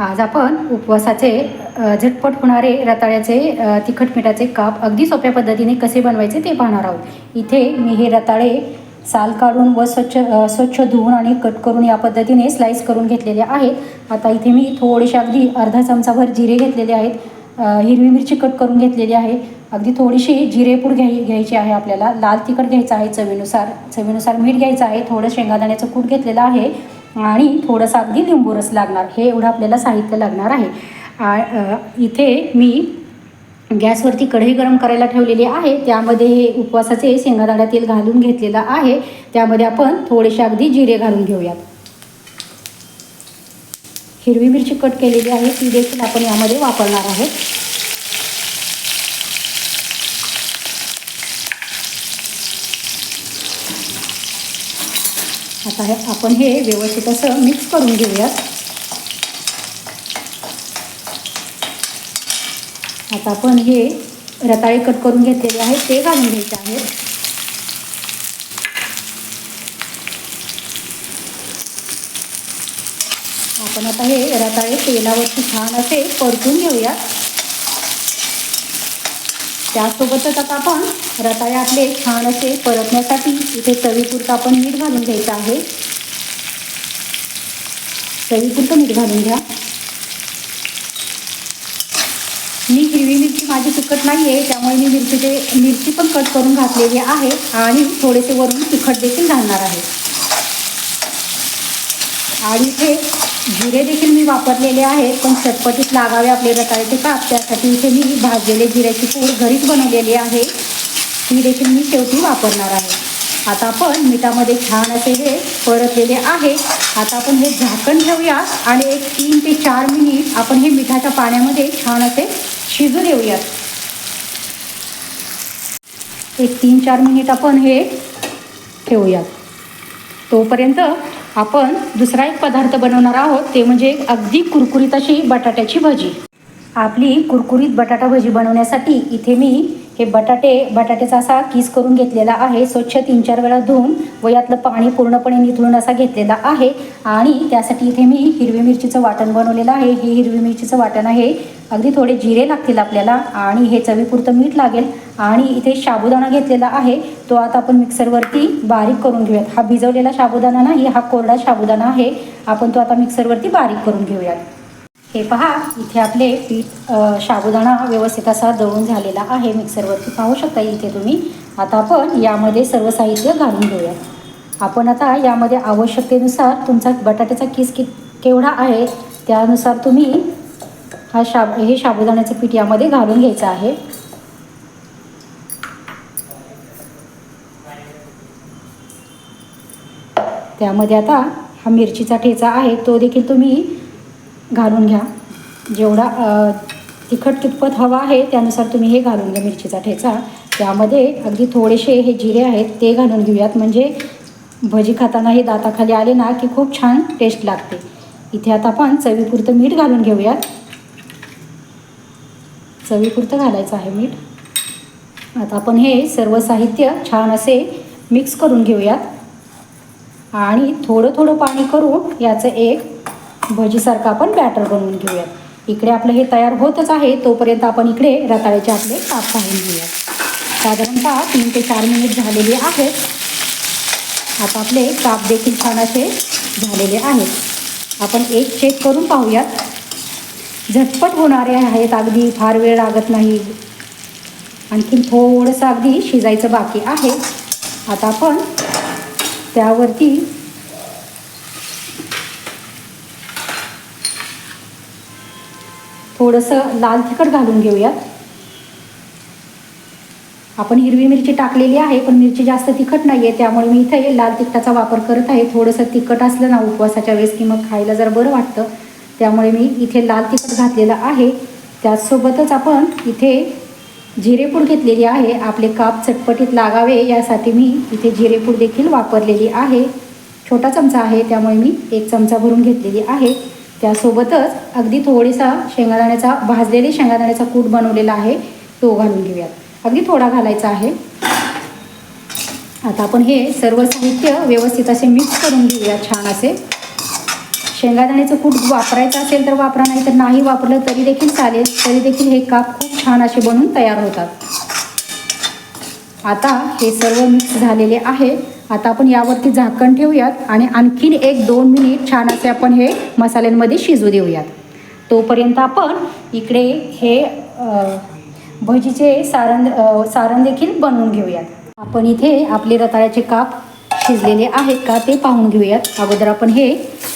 आज आपण उपवासाचे झटपट होणारे रताळ्याचे तिखट मिठाचे काप अगदी सोप्या पद्धतीने कसे बनवायचे ते पाहणार आहोत. इथे मी हे रताळे साल काढून व स्वच्छ स्वच्छ धुवून आणि कट करून या पद्धतीने स्लाईस करून घेतलेले आहेत. आता इथे मी थोडेसे अगदी अर्धा चमचाभर जिरे घेतलेले आहेत. हिरवी मिरची कट करून घेतलेली आहे. अगदी थोडीशी जिरेपूड घ्याय घ्यायची आहे आपल्याला. लाल तिखट घ्यायचं आहे चवीनुसार. चवीनुसार मीठ घ्यायचं आहे. थोडं शेंगादाण्याचं कूट घेतलेलं आहे. आणि थोडंसं अगदी लिंबू रस लागणार. हे एवढं आपल्याला साहित्य लागणार आहे. आ- इथे मी गॅसवरती कढई गरम करायला ठेवलेली आहे. त्यामध्ये हे उपवासाचे शेंगादाणा तेल घालून घेतलेलं आहे. त्यामध्ये आपण थोडेसे अगदी जिरे घालून घेऊयात. हिरवी मिरची कट केलेली आहे. ती देखील आपण यामध्ये वापरणार आहोत. आता हे आपण हे व्यवस्थित असं मिक्स करून घेऊयात. आता आपण हे रताळे कट करून घेतलेले आहेत ते घालून घ्यायचे आहेत आपण आता हे रताळे तेलावरती छान असे परतून घेऊयात. त्यासोबतच आता आपण रताळे आपले छान असे परतण्यासाठी इथे चवीपुरतं आपण मीठ घालून घ्यायचं आहे. चवीपुरतं मीठ घालून घ्या. मी हिरवी मिरची माझी तिखट नाही आहे त्यामुळे मी मिरचीचे मिरची पण कट करून घातलेली आहे आणि थोडेसे वरून तिखट देखील घालणार आहे. आणि इथे जिरे देखील मी वापरलेले आहेत पण चटपटीत लागावे आपले रताळ्याचे काप. त्यासाठी इथे मी भाजलेले जिऱ्याची पूड घरीच बनवलेली आहे. ती देखील मी शेवटी वापरणार आहे. आता आपण मिठामध्ये छान असे हे परतलेले आहे. आता आपण हे झाकण ठेवूया आणि एक तीन ते चार मिनिट आपण हे मिठाच्या पाण्यामध्ये छान असे शिजू देऊयात. एक तीन चार मिनिट आपण हे ठेवूयात. तोपर्यंत आपण दुसरा एक पदार्थ बनवणार आहोत ते म्हणजे अगदी कुरकुरीत अशी बटाट्याची भजी. आपली कुरकुरीत बटाटा भजी बनवण्यासाठी इथे मी हे बटाटे बटाट्याचा असा किस करून घेतलेला आहे. स्वच्छ तीन चार वेळा धुवून व यातलं पाणी पूर्णपणे निथळून असा घेतलेला आहे. आणि त्यासाठी इथे मी हिरवी मिरचीचं वाटण बनवलेलं आहे. हे हिरवी मिरचीचं वाटण आहे. अगदी थोडे जिरे लागतील आपल्याला आणि हे चवीपुरतं मीठ लागेल. आणि इथे साबुदाणा घेतलेला आहे. तो आता आपण मिक्सरवरती बारीक करून घेऊयात. हा भिजवलेला साबुदाणा नाही हा कोरडा साबुदाणा आहे. आपण तो आता मिक्सरवरती बारीक करून घेऊयात. हे पहा इथे आपले पीठ साबुदाणा व्यवस्थित असा दळून झालेला आहे. मिक्सरवरती पाहू शकता इथे तुम्ही. आता आपण यामध्ये सर्व साहित्य घालून घेऊया आपण आता यामध्ये आवश्यकतेनुसार तुमचा बटाट्याचा किस कि केवढा आहे त्यानुसार तुम्ही हा शाब हे साबुदाण्याचं पीठ यामध्ये घालून घ्यायचं आहे. त्यामध्ये आता हा मिरचीचा ठेचा आहे. तो देखील तुम्ही घालून घ्या. जेवढा तिखट कितपत हवा आहे त्यानुसार तुम्ही हे घालून घ्या मिरचीचा ठेचा. त्यामध्ये अगदी थोडेसे हे जिरे आहेत ते घालून घेऊयात. म्हणजे भजी खाताना हे दाताखाली आले ना की खूप छान टेस्ट लागते. इथे आता आपण चवीपुरतं मीठ घालून घेऊयात. चवीपुरतं घालायचं आहे मीठ. आता आपण हे सर्व साहित्य छान असे मिक्स करून घेऊयात. आणि थोडं थोडं पाणी करून याचं एक भजीसारखं आपण बॅटर बनवून घेऊयात. इकडे आपलं हे तयार होतच आहे तोपर्यंत आपण इकडे रताळ्याचे आपले काप पाहून घेऊयात. साधारणतः तीन ते चार मिनिट झालेले आहेत. आता आपले काप देखील छान असे झालेले आहेत. आपण एक चेक करून पाहूयात. झटपट होणारे आहेत अगदी फार वेळ लागत नाही. आणखीन थोडंसं अगदी शिजायचं बाकी आहे. आता आपण त्यावरती थोडंसं लाल तिखट घालून घेऊयात. आपण हिरवी मिरची टाकलेली आहे पण मिरची जास्त तिखट नाही आहे त्यामुळे मी इथे लाल तिखटाचा वापर करत आहे. थोडंसं तिखट असलं ना उपवासाच्या वेळेस की मग खायला जर बरं वाटतं. त्यामुळे मी इथे लाल तिखट घातलेलं आहे. त्याचसोबतच आपण इथे जिरेपूड घेतलेली आहे. आपले काप चटपटीत लागावे यासाठी मी इथे जिरेपूड देखील वापरलेली आहे. छोटा चमचा आहे त्यामुळे मी एक चमचा भरून घेतलेली आहे. त्यासोबतच अगदी थोडीसा शेंगादाण्याचा भाजलेली शेंगादाण्याचा कूट बनवलेला आहे तो घालून घेऊयात. अगदी थोडा घालायचा आहे. आता आपण हे सर्व साहित्य व्यवस्थित असे मिक्स करून घेऊया छान असे. शेंगादाण्याचं कूट वापरायचं असेल तर वापरा नाही तर नाही वापरलं तरी देखील चालेल. तरी देखील हे काप खूप छान असे बनून तयार होतात. आता हे सर्व मिक्स झालेले आहे. आता आपण यावरती झाकण ठेवूयात आणि आणखीन एक दोन मिनिट छान असे आपण हे मसाल्यांमध्ये शिजू देऊयात. तोपर्यंत आपण इकडे हे भजीचे सारण सारण देखील बनवून घेऊयात. आपण इथे आपले रताळ्याचे काप शिजलेले आहेत का ते पाहून घेऊयात. अगोदर आपण हे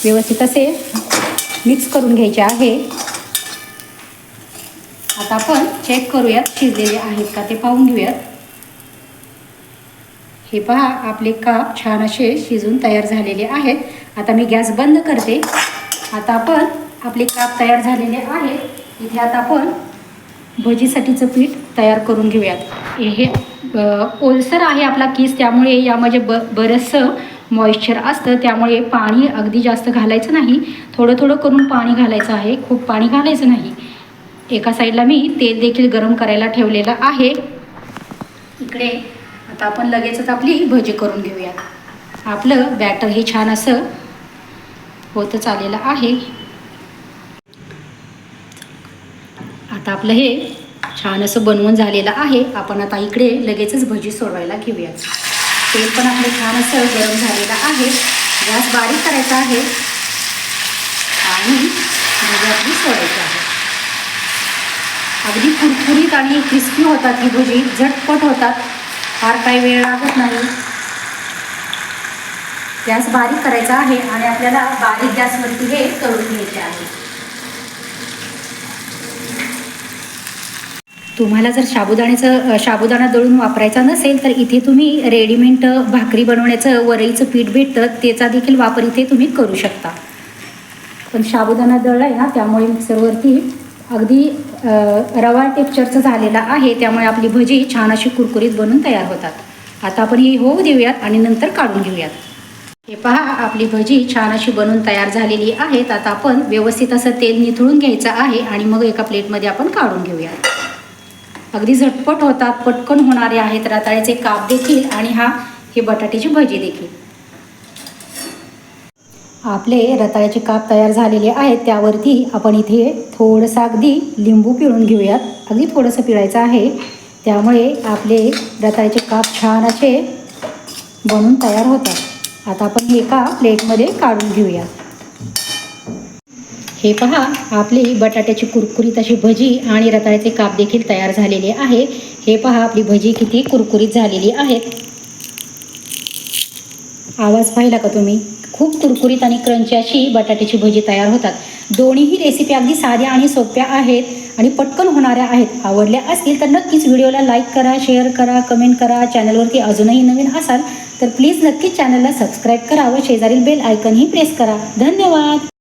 व्यवस्थित असे मिक्स करून घ्यायचे आहे. आता आपण चेक करूयात शिजलेले आहेत का ते पाहून घेऊयात. हे पहा आपले काप छान असे शिजून तयार झालेले आहेत. आता मी गॅस बंद करते. आता आपण आपले काप तयार झालेले आहेत. इथे आता आपण भजीसाठीचं पीठ तयार करून घेऊयात. हे हे, ओलसर आहे आपला किस त्यामुळे यामध्ये ब बरंचसं मॉइश्चर असतं. त्यामुळे पाणी अगदी जास्त घालायचं नाही. थोडं थोडं करून पाणी घालायचं आहे. खूप पाणी घालायचं नाही. एका साईडला मी तेल देखील गरम करायला ठेवलेलं आहे. इकडे आता आपण लगेचच आपली भजी करून घेऊयात आपलं बॅटर हे छान असं होतच आलेलं आहे. आता आपलं हे छान असं बनवून झालेलं आहे. आपण आता इकडे लगेचच भजी सोडवायला घेऊयात. तेल पण आपलं छान असं गरम झालेलं आहे. गॅस बारीक करायचा आहे. आणि भजी आपली सोडायची आहे. अगदी कुरकुरीत आणि क्रिस्पी होतात ही भजी झटपट होतात. फार काही वेळ लागत नाही. गॅस बारीक करायचा आहे आणि आपल्याला बारीक गॅसवरती हे करून घ्यायचे आहे. तुम्हाला जर साबुदाण्याचं साबुदाणा दळून वापरायचा नसेल तर इथे तुम्ही रेडीमेड भाकरी बनवण्याचं वरईचं पीठ भेटतं त्याचा देखील वापर इथे तुम्ही करू शकता. पण साबुदाणा दळला आहे ना त्यामुळे मिक्सरवरती अगदी रवा टेक्चरचं झालेला आहे त्यामुळे आपली भजी छान अशी कुरकुरीत बनून तयार होतात. आता आपण ही होऊ देऊयात आणि नंतर काढून घेऊयात. हे पहा आपली भजी छान अशी बनून तयार झालेली आहेत. आता आपण व्यवस्थित असं तेल निथळून घ्यायचं आहे आणि मग एका प्लेटमध्ये आपण काढून घेऊयात. अगदी झटपट होतात पटकन होणारे आहेत रताळ्याचे काप देखील आणि हा हे बटाट्याची भजी देखील. आपले रताळ्याचे काप तयार झालेले आहेत त्यावरती आपण इथे थोडंसं अगदी लिंबू पिळून घेऊयात. अगदी थोडंसं पिळायचं आहे. त्यामुळे आपले रताळ्याचे काप छान असे बनून तयार होतात. आता आपण हे एका प्लेटमध्ये काढून घेऊयात. हे पहा आपली बटाट्याची कुरकुरीत अशी भजी आणि रताळ्याचे काप देखील तयार झालेले आहे. हे पहा आपली भजी किती कुरकुरीत झालेली आहेत. आवाज पाहिला का तुम्ही? खूप कुरकुरीत आणि क्रंची अशी बटाट्याची भजी तयार होतात. दोन्हीही रेसिपी अगदी साध्या आणि सोप्या आहेत आणि पटकन होणाऱ्या आहेत. आवडल्या असतील तर नक्कीच व्हिडिओला लाईक करा शेअर करा कमेंट करा. चॅनलवरती अजूनही नवीन असाल तर प्लीज नक्कीच चॅनलला सबस्क्राईब करा व शेजारील बेल आयकनही प्रेस करा. धन्यवाद!